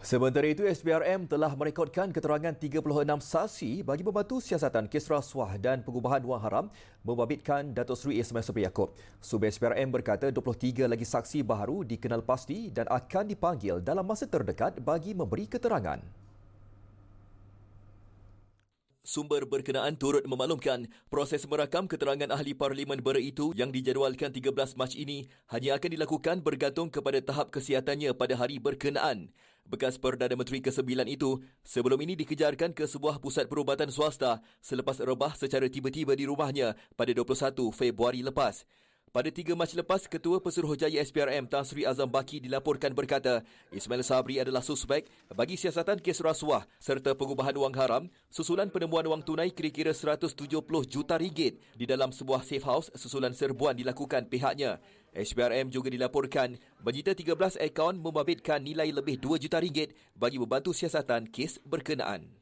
Sementara itu, SPRM telah merekodkan keterangan 36 saksi bagi membantu siasatan kes rasuah dan pengubahan wang haram membabitkan Datuk Seri Ismail Sabri Yaakob. Sub SPRM berkata 23 lagi saksi baru dikenal pasti dan akan dipanggil dalam masa terdekat bagi memberi keterangan. Sumber berkenaan turut memaklumkan proses merakam keterangan ahli parlimen Bera itu yang dijadualkan 13 Mac ini hanya akan dilakukan bergantung kepada tahap kesihatannya pada hari berkenaan. Bekas Perdana Menteri ke-9 itu sebelum ini dikejarkan ke sebuah pusat perubatan swasta selepas rebah secara tiba-tiba di rumahnya pada 21 Februari lepas. Pada 3 Mac lepas, Ketua Pesuruhjaya SPRM Tan Sri Azam Baki dilaporkan berkata Ismail Sabri adalah suspek bagi siasatan kes rasuah serta pengubahan wang haram susulan penemuan wang tunai kira-kira 170 juta ringgit di dalam sebuah safe house susulan serbuan dilakukan pihaknya. SPRM juga dilaporkan menyita 13 akaun membabitkan nilai lebih 2 juta ringgit bagi membantu siasatan kes berkenaan.